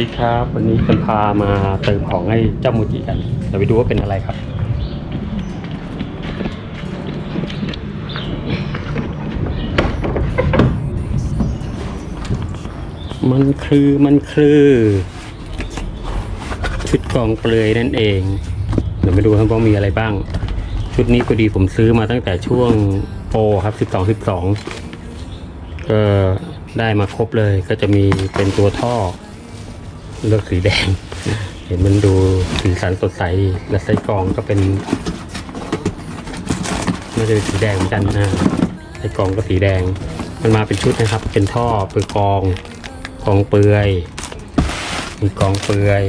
ดีครับ วันนี้จะพามาเติมของให้เจ้ามูจิกันเดี๋ยวไปดูว่าเป็นอะไรครับ มันคือมันคือชุดกองเปลือยนั่นเอง เดี๋ยวมาดูครับว่ามีอะไรบ้าง ชุดนี้พอดีผมซื้อมาตั้งแต่ช่วงโปรครับสิบสองสิบสองก็ได้มาครบเลยก็จะมีเป็นตัวท่อ เลือกสีแดง เห็นมันดูสีสันสดใสและไส้กรองก็เป็นน่าจะเป็นสีแดงเหมือนกันนะไส้กรองก็สีแดง มันมาเป็นชุดนะครับ เป็นท่อเปลือยกองกองเปลือยมีกองเปลือย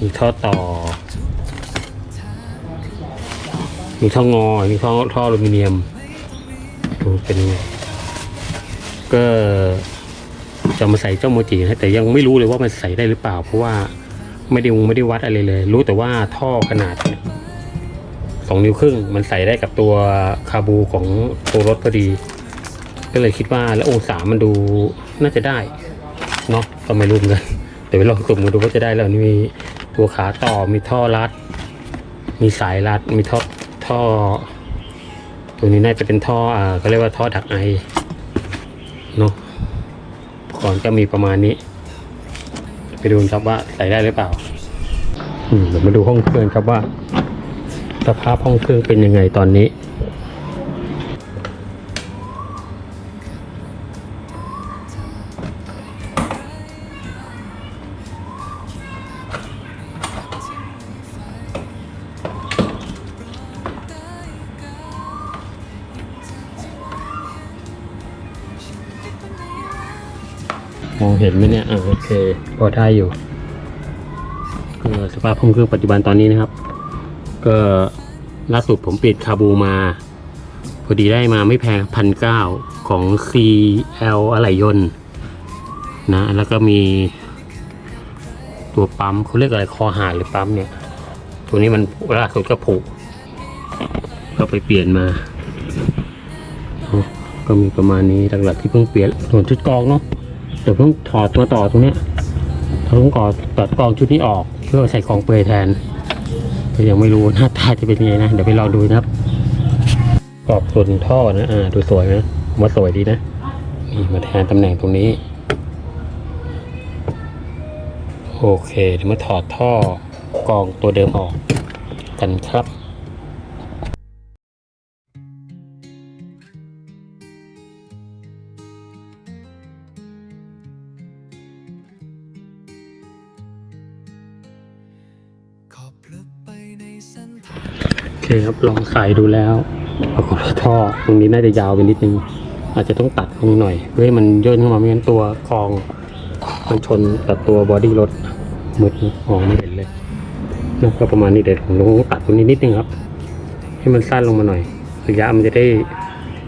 มีท่อต่อ มีท่องอ มีท่อท่ออลูมิเนียมดูเป็นก็ จะมาใส่เจ้าโมจินะแต่ยังไม่รู้เลยว่ามันใส่ได้หรือเปล่า เพราะว่าไม่ได้วงไม่ได้วัดอะไรเลย รู้แต่ว่าท่อขนาดสองนิ้วครึ่งมันใส่ได้กับตัวคาบูของตัวรถพอดี ก็เลยคิดว่าแล้วองศามันดูน่าจะได้เนาะก็ไม่รู้เหมือนกันเดี๋ยวไปลองกลุ่มกันดูว่าจะได้แล้วนี่มีตัวขาต่อมีท่อรัด มีสายรัดมีท่อท่อ ตัวนี้น่าจะเป็นท่ออ่าเขาเรียกว่าท่อดักไอเนาะ ก่อนก็มีประมาณนี้ ไปดูครับว่าใส่ได้หรือเปล่าอืมเดี๋ยวมาดูห้องเครื่องครับว่าสภาพห้องเครื่องเป็นยังไงตอนนี้ มองเห็นไหมเนี่ยอ่าโอเค พอได้อยู่ก็สภาพห้องเครื่องปัจจุบันตอนนี้นะครับ ก็ล่าสุดผมปิดคาบูมา พอดีได้มาไม่แพงพันเก้าของ CL อะไหล่ยนต์นะ แล้วก็มีตัวปั๊มเขาเรียกอะไรคอหายหรือปั๊มเนี่ย ตัวนี้มันล่าสุดก็ผุก็ไปเปลี่ยนมา ก็มีประมาณนี้หลักๆที่เพิ่งเปลี่ยนส่วนชุดกรองเนาะ เดี๋ยวเพิ่งถอดตัวต่อตรงเนี้ยเราต้องก่อตัดกองชุดนี้ออก เพื่อใส่กองเปลือยแทนก็ยังไม่รู้หน้าตาจะเป็นยังไงนะ เดี๋ยวไปลองดูนะครับกรอบส่วนท่อนะอ่าดูสวยนะมว่าสวยดีนะนี่มาแทนตำแหน่งตรงนี้ โอเคเดี๋ยวมาถอดท่อกองตัวเดิมออกกันครับ คครับลองใส่ดูแล้วปรากฏว่าท่อตรงนี้น่าจะยาวไปนิดนึง อาจจะต้องตัดลงหน่อยเพื่อให้มันย่นเข้ามาไม่งั้นตัวกองมันชนกับตัวบอดี้รถมืดนะมองไม่เห็นเลยนั่นก็ประมาณนี้เดี๋ยวผมลองตัดตรงนี้นิดนึงครับ ให้มันสั้นลงมาหน่อย ระยะมันจะได้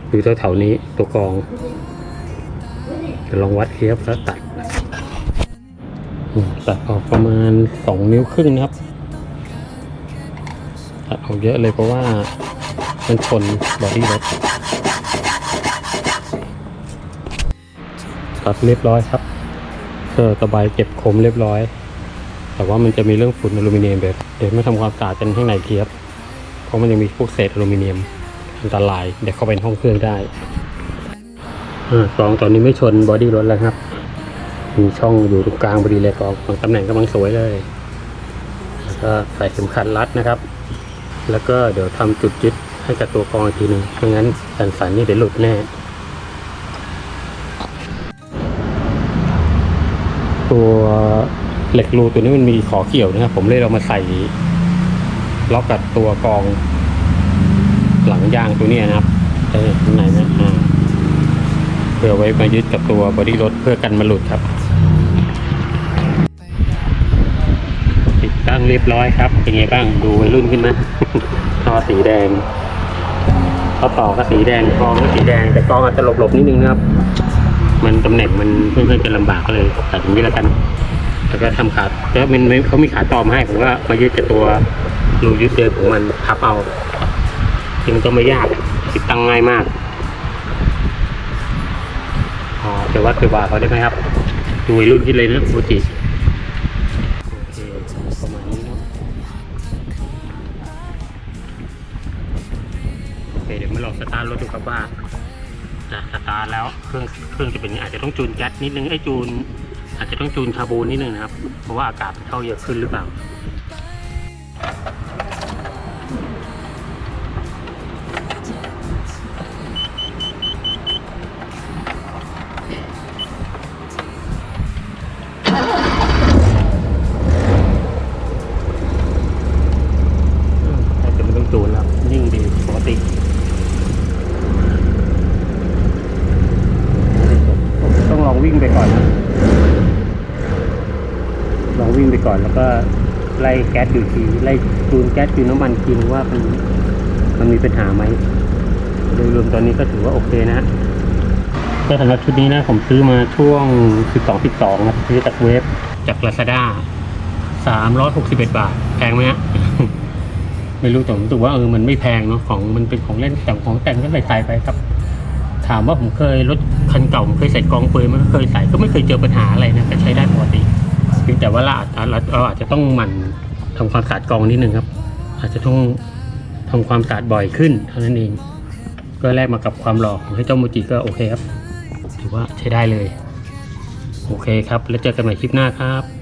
อยู่แถวๆนี้ตัวกองเดี๋ยวลองวัดเทียบแล้วตัดตัดออกประมาณสองนิ้วครึ่งนะครับ ตัดออกเยอะเลยเพราะว่ามันชนบอดี้รถตัดเรียบร้อยครับเออตะไบเก็บคมเรียบร้อย แต่ว่ามันจะมีเรื่องฝุ่นอลูมิเนียมแบบเดี๋ยวไม่ทำความสะอาดกันข้างในเทียบเพราะมันยังมีพวกเศษอลูมิเนียมอันตรายเดี๋ยวเข้าไปในห้องเครื่องได้อ่ากรองตอนนี้ไม่ชนบอดี้รถแล้วครับ มีช่องอยู่ตรงกลางพอดีเลยกองบางตำแหน่งกำลังสวยเลยแล้วก็ใส่เข็มขัดรัดนะครับ แล้วก็เดี๋ยวทำจุดยึดให้กับตัวกองอีกทีหนึ่งไม่งั้นสันสันนี่เดี๋ยวหลุดแน่ตัวเหล็กรูตัวนี้มันมีขอเกี่ยวนะครับผมเลยเอามาใส่ล็อกกับตัวกอง หลังยางตัวนี้นะครับเออข้างในนะอ่าเพื่อไว้มายึดกับตัวบอดี้รถเพื่อกันมาหลุดครับ ตั้งเรียบร้อยครับ เป็นไงบ้างดูวัยรุ่นขึ้นไหมท่อสีแดงท่อต่อก็สีแดงกองก็สีแดง แต่กองอาจจะหลบๆนิดนึงนะครับ มันตำแหน่งมันเพื่อนๆจะลำบากก็เลยตัดตรงนี้แล้วกันแล้วก็ทำขาแล้วมันเขามีขาต่อมาให้ผมก็มายึดกับตัวรูยึดเดิมของมันพับเอาจริงก็ไม่ยากติดตั้งง่ายมากอ๋อเดี๋ยววัดไปว่าเขาได้ไหมครับดูวัยรุ่นที่เลยนะโมจิ สตาร์ทรถดูครับว่าจะสตาร์ทแล้วเครื่องเครื่องจะเป็นยังไงอาจจะต้องจูนแก๊สนิดนึงไอ้จูน อาจจะต้องจูนคาร์บูนนิดนึงนะครับ เพราะว่าอากาศเข้าเยอะขึ้นหรือเปล่า วิ่งไปก่อนนะลองวิ่งไปก่อนแล้วก็ไล่แก๊สดูทีไล่จูนแก๊สจูนน้ำมันทีนึงว่ามันมันมีปัญหาไหมโดยรวมตอนนี้ก็ถือว่าโอเคนะก็สำหรับชุดนี้นะผมซื้อมาช่วง 12 12ครับซื้อจากเว็บจาก Lazada 361 บาท แพงไหมฮะไม่รู้แต่ผมรู้สึกว่าเออมันไม่แพงเนาะของมันเป็นของเล่นแต่ของแต่งก็ใส่ไปครับ ถามว่าผมเคยรถคันเก่าผมเคยใส่กองเปลือยมันก็เคยใส่ก็ไม่เคยเจอปัญหาอะไรนะแต่ใช้ได้ปกติเพียงแต่ว่าเราอาจเราเราอาจจะต้องหมั่นทำความสะอาดกองนิดนึงครับ อาจจะต้องทำความสะอาดบ่อยขึ้นเท่านั้นเองก็แลกมากับความหล่อของเจ้าโมจิก็โอเคครับถือว่าใช้ได้เลย โอเคครับ แล้วเจอกันใหม่คลิปหน้าครับ